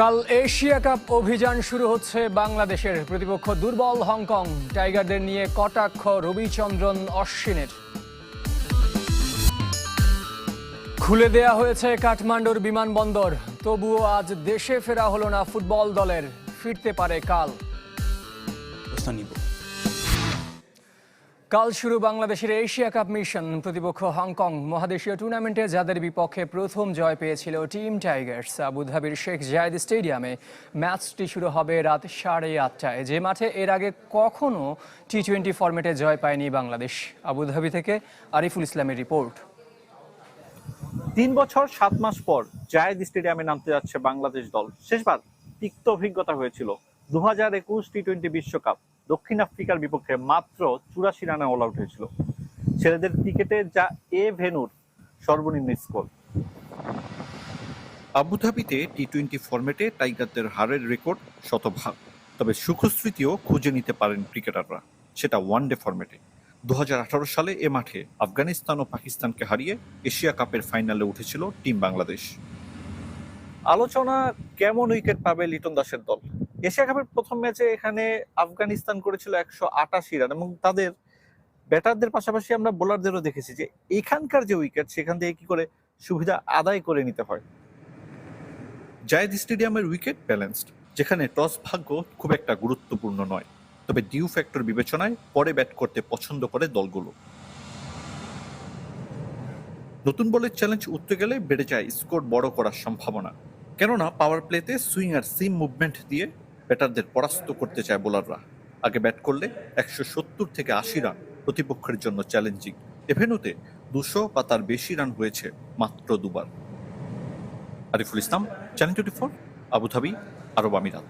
কাল Asia cup অভিযান শুরু হচ্ছে বাংলাদেশের। প্রতিপক্ষ দুর্বল হংকং, টাইগারদের নিয়ে কটাক্ষ রবিচন্দ্রন অশ্বিনের। খুলে দেয়া হয়েছে কাঠমান্ডুর বিমানবন্দর, তবুও আজ দেশে ফেরা হল না ফুটবল দলের, ফিরতে পারে কাল। কাল শুরু বাংলাদেশের এশিয়া কাপ মিশন। প্রতিপক্ষ হংকং মহাদেশীয় টুর্নামেন্টে যাদের বিপক্ষে প্রথম জয় পেয়েছিল টিম টাইগার্স, আবুধাবির শেখ জায়েদ স্টেডিয়ামে। ম্যাচটি শুরু হবে রাত সাড়ে আটটায়। যে মাঠে এর আগে কখনো টি টোয়েন্টি ফরম্যাটে জয় পায়নি বাংলাদেশ। আবুধাবি থেকে আরিফুল ইসলামের রিপোর্ট। তিন বছর, সাত মাস পর জায়েদ স্টেডিয়ামে নামতে যাচ্ছে বাংলাদেশ দল। শেষবার তিক্ত অভিজ্ঞতা হয়েছিল। দু হাজার একুশ টি টোয়েন্টি বিশ্বকাপ। দক্ষিণ আফ্রিকার বিপক্ষে মাত্র চুরাশি রানে অল আউট হয়েছিল। ছেলেদের ক্রিকেটে যা এ ভেনুর সর্বনিম্ন স্কোর আবুধাবিতে টি টোয়েন্টি ফরম্যাটে টাইগারদের হারের রেকর্ড শতভাগ। তবে সুখস্মৃতিও খুঁজে নিতে পারেন ক্রিকেটাররা, সেটা ওয়ানডে ফরম্যাটে দু হাজার আঠারো সালে এ মাঠে আফগানিস্তান ও পাকিস্তানকে হারিয়ে এশিয়া কাপের ফাইনালে উঠেছিল টিম বাংলাদেশ। আলোচনা কেমন উইকেট পাবে লিটন দাসের দল? এশিয়া কাপের প্রথম ম্যাচে এখানে আফগানিস্তান করেছিল একশো আটাশি রান এবং তাদের ব্যাটারদের পাশাপাশি আমরা বোলারদেরও দেখেছি যে এখানকার যে উইকেট সেখান থেকে কি করে সুবিধা আদায় করে নিতে হয়। জায়েদ স্টেডিয়ামের উইকেট ব্যালেন্সড যেখানে টস ভাগ্য খুব একটা গুরুত্বপূর্ণ নয়। তবে ডিউ ফ্যাক্টর বিবেচনায় পরে ব্যাট করতে পছন্দ করে দলগুলো। নতুন বলের চ্যালেঞ্জ উঠতে গেলে বেড়ে যায় স্কোর বড় করার সম্ভাবনা। কেননা পাওয়ার প্লেতে সুইং আর সিম মুভমেন্ট দিয়ে ব্যাটারদের পরাস্ত করতে চায় বোলাররা। আগে ব্যাট করলে একশো সত্তর থেকে আশি রান প্রতিপক্ষের জন্য চ্যালেঞ্জিং। এভেনুতে দুশো বা তার বেশি রান হয়েছে মাত্র দুবার। Ariful Islam channel twenty four Abu Dhabi, আরব আমিরাত।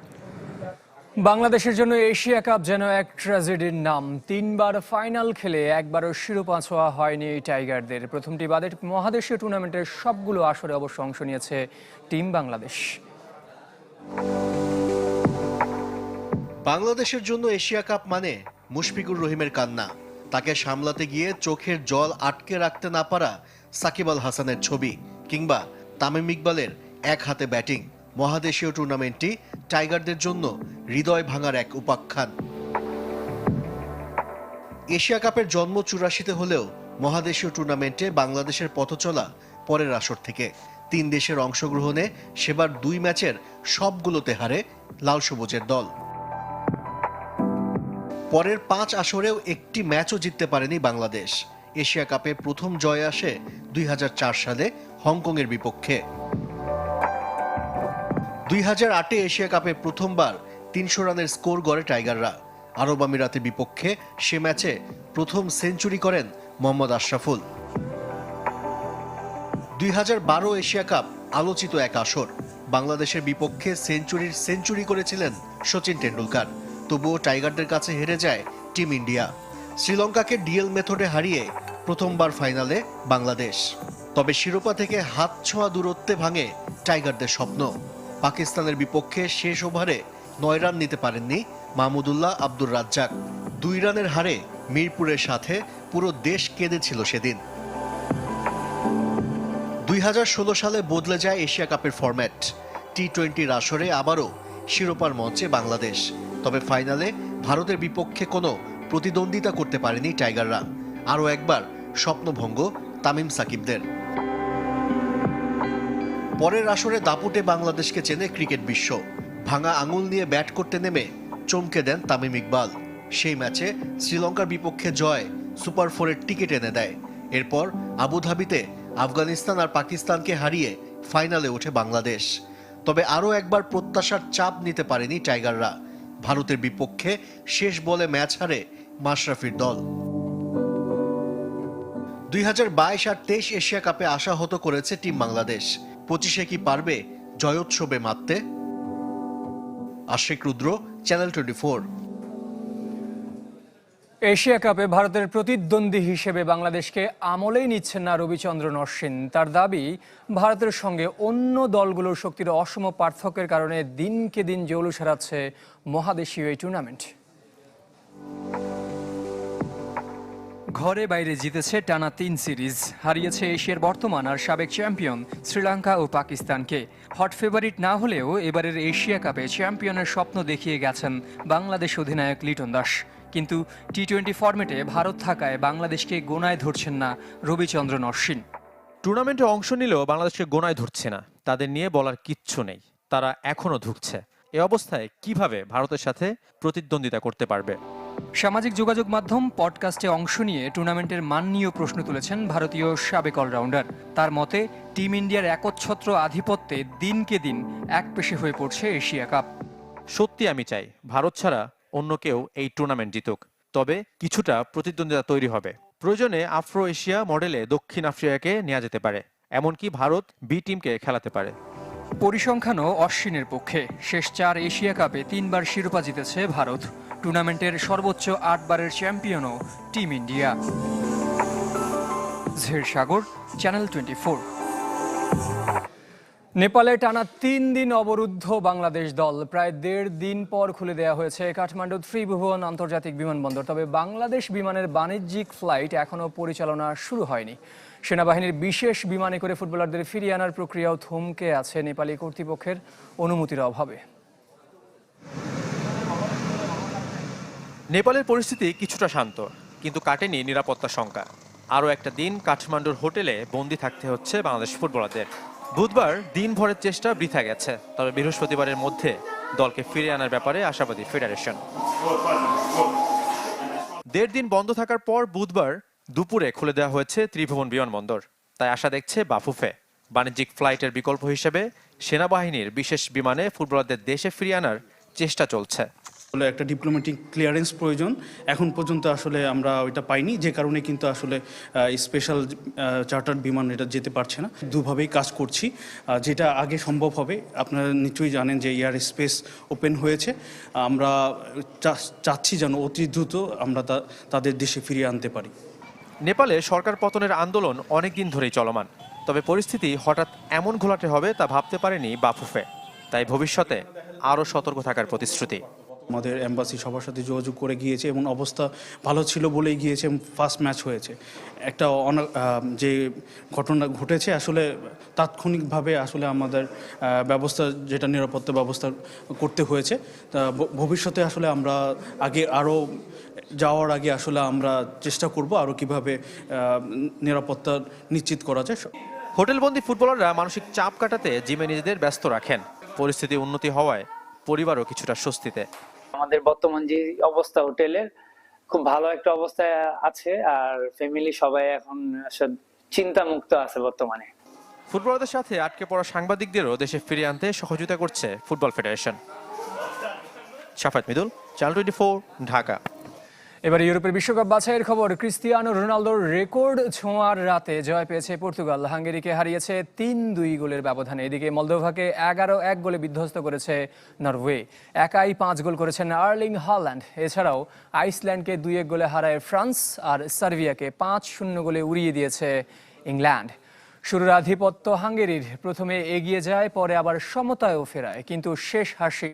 বাংলাদেশের জন্য এশিয়া কাপ যেন এক ট্র্যাজেডির নাম। তিনবার ফাইনাল খেলে একবারও শিরোপা ছোঁয়া হয়নি এই টাইগারদের। প্রথমটি বাদে মহাদেশীয় টুর্নামেন্টের সবগুলো আসরে অবশ্য অংশ নিয়েছে টিম বাংলাদেশ। বাংলাদেশের জন্য এশিয়া কাপ মানে মুশফিকুর রহিমের কান্না। তাকে সামলাতে গিয়ে চোখের জল আটকে রাখতে না পারা সাকিব আল হাসানের ছবি কিংবা তামিম ইকবালের এক হাতে ব্যাটিং মহাদেশীয় টুর্নামেন্টটি টাইগারদের জন্য হৃদয় ভাঙার এক উপাখ্যান। এশিয়া কাপের জন্ম চুরাশিতে হলেও মহাদেশীয় টুর্নামেন্টে বাংলাদেশের পথচলা পরের আসর থেকে। তিন দেশের অংশগ্রহণে সেবার দুই ম্যাচের সবগুলোতে হারে লাল সবুজের দল। পরের পাঁচ আসরেও একটি ম্যাচও জিততে পারেনি বাংলাদেশ। এশিয়া কাপে প্রথম জয় আসে দুই হাজার চার সালে হংকংয়ের বিপক্ষে। দুই হাজার আটে এশিয়া কাপে প্রথমবার তিনশো রানের স্কোর গড়ে টাইগাররা। আরব আমিরাতের বিপক্ষে সে ম্যাচে প্রথম সেঞ্চুরি করেন মোহাম্মদ আশরাফুল। দুই হাজার বারো এশিয়া কাপ আলোচিত এক আসর। বাংলাদেশের বিপক্ষে সেঞ্চুরির সেঞ্চুরি করেছিলেন সচিন টেন্ডুলকার তবুও টাইগারদের কাছে হেরে যায় টিম ইন্ডিয়া। শ্রীলঙ্কাকে ডিএল মেথডে হারিয়ে প্রথমবার ফাইনালে বাংলাদেশ। তবে শিরোপা থেকে হাত ছোঁয়া দূরত্বে ভাঙে টাইগারদের স্বপ্ন। পাকিস্তানের বিপক্ষে শেষ ওভারে নয় রান নিতে পারেননি মাহমুদুল্লাহ আব্দুর রাজ্জাক। দুই রানের হারে মিরপুরের সাথে পুরো দেশ কেঁদেছিল সেদিন। দুই হাজার ষোলো সালে বদলে যায় এশিয়া কাপের ফরম্যাট। টি টোয়েন্টির আসরে আবারও শিরোপার মঞ্চে বাংলাদেশ। তবে ফাইনালে ভারতের বিপক্ষে কোনো প্রতিদ্বন্দ্বিতা করতে পারেনি টাইগাররা। আরও একবার স্বপ্নভঙ্গ তামিম সাকিবদের। পরের আসরে দাপুটে বাংলাদেশকে চেনে ক্রিকেট বিশ্ব। ভাঙা আঙুল নিয়ে ব্যাট করতে নেমে চমকে দেন তামিম ইকবাল। সেই ম্যাচে শ্রীলঙ্কার বিপক্ষে জয় সুপার ফোরের টিকিট এনে দেয়। এরপর আবুধাবিতে আফগানিস্তান আর পাকিস্তানকে হারিয়ে ফাইনালে ওঠে বাংলাদেশ। তবে আরও একবার প্রত্যাশার চাপ নিতে পারেনি টাইগাররা। ভারতের বিপক্ষে শেষ বলে ম্যাচ হারে মাশরাফির দল। দুই হাজার বাইশ আর তেইশ এশিয়া কাপে আশাহত করেছে টিম বাংলাদেশ। পঁচিশে কি পারবে জয়োৎসবে মারতে? আশেক রুদ্র, চ্যানেল টোয়েন্টি এশিয়া কাপে ভারতের প্রতিদ্বন্দ্বী হিসেবে বাংলাদেশকে আমলেই নিচ্ছেন না রবিচন্দ্রন অশ্বিন। তার দাবি, ভারতের সঙ্গে অন্য দলগুলোর শক্তির অসম পার্থক্যের কারণে দিনকে দিন জৌলুস হারাচ্ছে মহাদেশীয় এই টুর্নামেন্ট। ঘরে বাইরে জিতেছে টানা তিন সিরিজ, হারিয়েছে এশিয়ার বর্তমান আর সাবেক চ্যাম্পিয়ন শ্রীলঙ্কা ও পাকিস্তানকে। হট ফেভারিট না হলেও এবারের এশিয়া কাপে চ্যাম্পিয়নের স্বপ্ন দেখিয়ে গেছেন বাংলাদেশ অধিনায়ক লিটন দাস। কিন্তু টি টোয়েন্টি ফরম্যাটে ভারত থাকায় বাংলাদেশকে গোনায় ধরছেন না রবিচন্দ্রন অশ্বিন টুর্নামেন্টে অংশ নিলেও বাংলাদেশকে গোনায় ধরছে না। তাদের নিয়ে বলার কিচ্ছু নেই। তারা এখনও ধুকছে। এ অবস্থায় কীভাবে ভারতের সাথে প্রতিদ্বন্দ্বিতা করতে পারবে? সামাজিক যোগাযোগ মাধ্যম পডকাস্টে অংশ নিয়ে টুর্নামেন্টের মান নিয়েও প্রশ্ন তুলেছেন ভারতীয় সাবেক অলরাউন্ডার। তার মতে টিম ইন্ডিয়ার একচ্ছত্র আধিপত্যে দিনকে দিন এক পেশে হয়ে পড়ছে এশিয়া কাপ। সত্যি আমি চাই। ভারত ছাড়া অন্য কেউ এই টুর্নামেন্ট জিতুক। তবে কিছুটা প্রতিদ্বন্দ্বিতা তৈরি হবে। প্রয়োজনে আফ্রো এশিয়া মডেলে দক্ষিণ আফ্রিকাকে নেওয়া যেতে পারে। এমনকি ভারত বি টিমকে খেলাতে পারে। পরিসংখ্যানও অশ্বিনের পক্ষে। শেষ চার এশিয়া কাপে তিনবার শিরোপা জিতেছে ভারত। টুর্নামেন্টের সর্বোচ্চ আটবারের চ্যাম্পিয়নও টিম ইন্ডিয়া। ঝের সাগর চ্যানেল টোয়েন্টি নেপালে টানা তিন দিন অবরুদ্ধ বাংলাদেশ দল। প্রায় দেড় দিন পর খুলে দেওয়া হয়েছে কাঠমান্ডু ত্রিভুবন আন্তর্জাতিক বিমানবন্দর। তবে বাংলাদেশ বিমানের বাণিজ্যিক ফ্লাইট এখনও পরিচালনা শুরু হয়নি। সেনাবাহিনীর বিশেষ বিমানে করে ফুটবলারদের ফিরিয়ে আনার প্রক্রিয়াও থমকে আছে নেপালি কর্তৃপক্ষের অনুমতির অভাবে। নেপালের পরিস্থিতি কিছুটা শান্ত, কিন্তু কাটেনি নিরাপত্তা শঙ্কা। আরও একটা দিন কাঠমান্ডুর হোটেলে বন্দি থাকতে হচ্ছে বাংলাদেশ ফুটবলারদের। বুধবার দিনভরের চেষ্টা বৃথা গেছে, তবে বৃহস্পতিবারের মধ্যে দলকে ফিরে আনার ব্যাপারে আশাবাদী ফেডারেশন। দেড় দিন বন্ধ থাকার পর বুধবার দুপুরে খুলে দেওয়া হয়েছে ত্রিভুবন বিমানবন্দর। তাই আশা দেখছে বাফুফে। বাণিজ্যিক ফ্লাইটের বিকল্প হিসেবে সেনাবাহিনীর বিশেষ বিমানে ফুটবলারদের দেশে ফিরিয়ে আনার চেষ্টা চলছে। আসলে একটা ডিপ্লোম্যাটিক ক্লিয়ারেন্স প্রয়োজন। এখন পর্যন্ত আসলে আমরা ওইটা পাইনি, যে কারণে কিন্তু আসলে স্পেশাল চার্টার বিমান এটা যেতে পারছে না। দুভাবেই কাজ করছি যেটা আগে সম্ভব হবে। আপনারা নিশ্চয়ই জানেন যে এয়ার স্পেস ওপেন হয়েছে। আমরা চাচ্ছি যেন অতি দ্রুত আমরা তাদের দেশে ফিরিয়ে আনতে পারি। নেপালে সরকার পতনের আন্দোলন অনেক দিন ধরেই চলমান। তবে পরিস্থিতি হঠাৎ এমন ঘোলাটে হবে তা ভাবতে পারেনি বাফুফে। তাই ভবিষ্যতে আরও সতর্ক থাকার প্রতিশ্রুতি। আমাদের এম্বাসি সবার সাথে যোগাযোগ করে গিয়েছে এবং অবস্থা ভালো ছিল বলেই গিয়েছে এবং ফার্স্ট ম্যাচ হয়েছে। একটা যে ঘটনা ঘটেছে আসলে তাৎক্ষণিকভাবে আসলে আমাদের ব্যবস্থা যেটা নিরাপত্তা ব্যবস্থা করতে হয়েছে, তা ভবিষ্যতে আসলে আমরা আগে আরও যাওয়ার আগে আসলে আমরা চেষ্টা করব আরও কীভাবে নিরাপত্তা নিশ্চিত করা যায়। হোটেলবন্দি ফুটবলাররা মানসিক চাপ কাটাতে জিমে নিজেদের ব্যস্ত রাখেন। পরিস্থিতি উন্নতি হওয়ায় পরিবারও কিছুটা স্বস্তিতে। আমাদের বর্তমান যে অবস্থা হোটেলের, খুব ভালো একটা অবস্থায় আছে আর ফ্যামিলি সবাই এখন চিন্তা মুক্ত আছে বর্তমানে। ফুটবলারদের সাথে আটকে পড়া সাংবাদিকদেরও দেশে ফিরে আনতে সহযোগিতা করছে ফুটবল ফেডারেশন। সাফাত মিদুল চ্যানেল টোয়েন্টি ঢাকা। এবার ইউরোপের বিশ্বকাপ বাছাইয়ের খবর, ক্রিস্তিয়ানো রোনালদোর রেকর্ড ছোঁয়ার রাতে জয় পেয়েছে পর্তুগাল। হাঙ্গেরিকে হারিয়েছে তিন দুই গোলের ব্যবধানে। এদিকে মলদোভাকে এগারো এক গোলে বিধ্বস্ত করেছে নরওয়ে। একাই পাঁচ গোল করেছেন আর্লিং হল্যান্ড। এছাড়াও আইসল্যান্ডকে দুই এক গোলে হারায় ফ্রান্স আর সার্বিয়াকে পাঁচ শূন্য গোলে উড়িয়ে দিয়েছে ইংল্যান্ড। শুরুর আধিপত্য হাঙ্গেরির। প্রথমে এগিয়ে যায়, পরে আবার সমতায়ও ফেরায়। কিন্তু শেষ হাসি